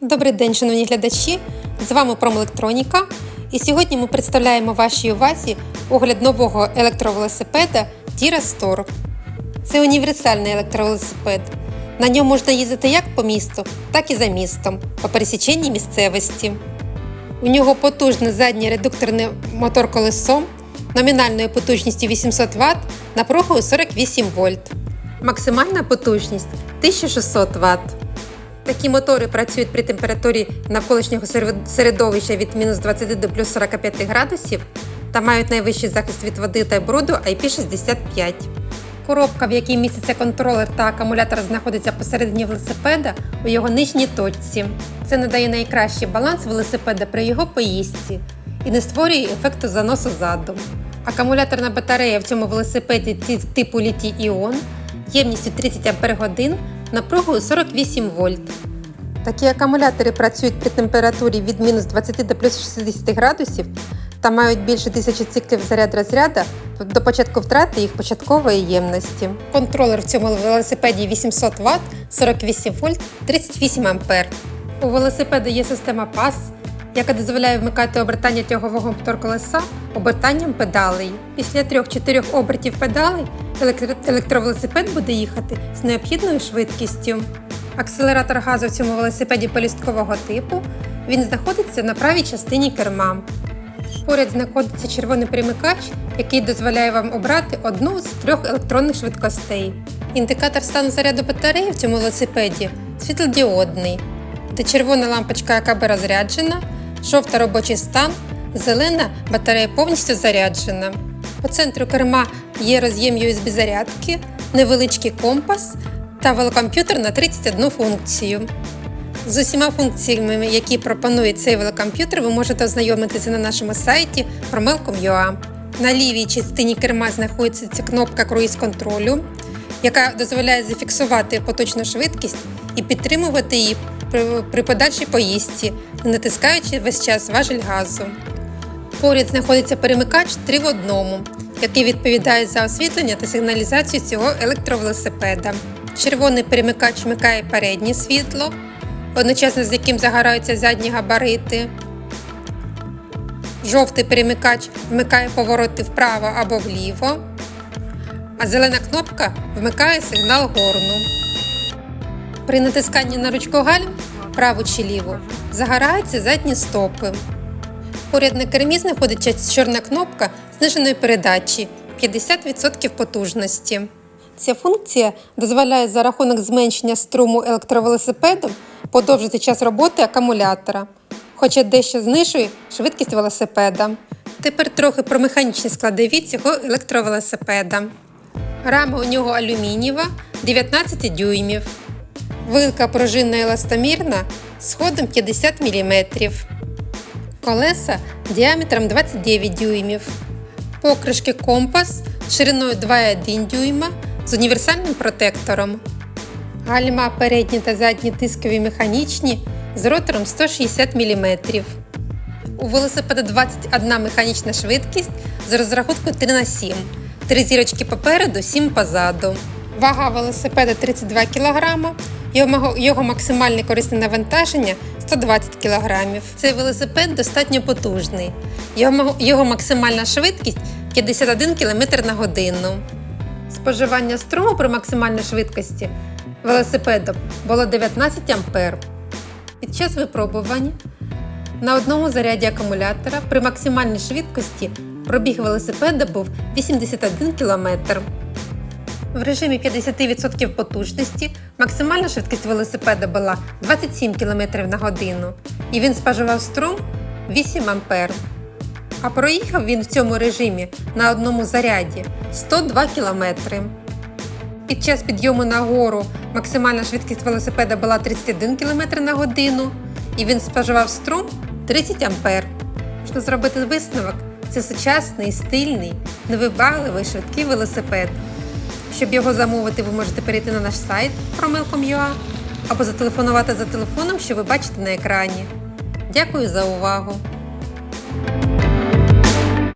Добрий день, шановні глядачі! З вами Промелектроніка. І сьогодні ми представляємо вашій увазі огляд нового електровелосипеда Dira Store. Це універсальний електровелосипед. На ньому можна їздити як по місту, так і за містом, по пересіченні місцевості. У нього потужний задній редукторний мотор колесом номінальною потужністю 800 Вт напругою 48 вольт. Максимальна потужність 1600 Вт. Такі мотори працюють при температурі навколишнього середовища від мінус 20 до плюс 45 градусів та мають найвищий захист від води та бруду IP65. Коробка, в якій міститься контролер та акумулятор, знаходиться посередині велосипеда у його нижній точці. Це надає найкращий баланс велосипеда при його поїздці і не створює ефекту заносу ззаду. Акумуляторна батарея в цьому велосипеді типу літій іон ємністю 30 Ах, напругою 48 вольт. Такі акумулятори працюють при температурі від мінус 20 до плюс 60 градусів та мають більше тисячі циклів заряд розряда до початку втрати їх початкової ємності. Контролер в цьому велосипеді 800 Вт, 48 вольт, 38 А. У велосипеда є система PAS, яка дозволяє вмикати обертання тягового моторколеса обертанням педалей. Після 3-4 обертів педалей електро- електровелосипед буде їхати з необхідною швидкістю. Акселератор газу в цьому велосипеді полісткового типу. Він знаходиться на правій частині керма. Поряд знаходиться червоний перемикач, який дозволяє вам обрати одну з трьох електронних швидкостей. Індикатор стану заряду батареї в цьому велосипеді світлодіодний, де червона лампочка, би розряджена, жовта робочий стан, зелена батарея повністю заряджена. По центру керма є роз'єм USB зарядки, невеличкий компас та велокомп'ютер на 31 функцію. З усіма функціями, які пропонує цей велокомп'ютер, ви можете ознайомитися на нашому сайті promel.com.ua. На лівій частині керма знаходиться ця кнопка круїз-контролю, яка дозволяє зафіксувати поточну швидкість і підтримувати її при, подальшій поїздці, не натискаючи весь час важель газу. Поряд знаходиться перемикач 3 в одному, який відповідає за освітлення та сигналізацію цього електровелосипеда. Червоний перемикач вмикає переднє світло, одночасно з яким загораються задні габарити. Жовтий перемикач вмикає повороти вправо або вліво, а зелена кнопка вмикає сигнал горну. При натисканні на ручку гальм праву чи ліву загораються задні стопи. Поряд на кермі знаходиться чорна кнопка зниженої передачі 50% потужності. Ця функція дозволяє за рахунок зменшення струму електровелосипедом подовжити час роботи акумулятора, хоча дещо знижує швидкість велосипеда. Тепер трохи про механічні складові цього електровелосипеда. Рама у нього алюмінієва 19 дюймів. Вилка пружинна еластомірна з ходом 50 мм. Колеса діаметром 29 дюймів. Покришки компас шириною 2,1 дюйма з універсальним протектором. Гальма передні та задні тискові механічні з ротором 160 мм. У велосипеда 21 механічна швидкість з розрахунку 3 на 7 3 зірочки попереду, 7 позаду. Вага велосипеда 32 кг. Його, максимальне корисне навантаження 120 кг. Цей велосипед достатньо потужний. Його, його максимальна швидкість 51 км на годину. Споживання струму при максимальній швидкості велосипедом було 19 А. Під час випробування на одному заряді акумулятора при максимальній швидкості пробіг велосипеда був 81 км. В режимі 50% потужності максимальна швидкість велосипеда була 27 км на годину, і він споживав струм 8 А. А проїхав він в цьому режимі на одному заряді 102 км. Під час підйому на гору максимальна швидкість велосипеда була 31 км на годину, і він споживав струм 30 А. Можна зробити висновок: це сучасний, стильний, невибагливий швидкий велосипед. Щоб його замовити, ви можете перейти на наш сайт promel.com.ua або зателефонувати за телефоном, що ви бачите на екрані. Дякую за увагу!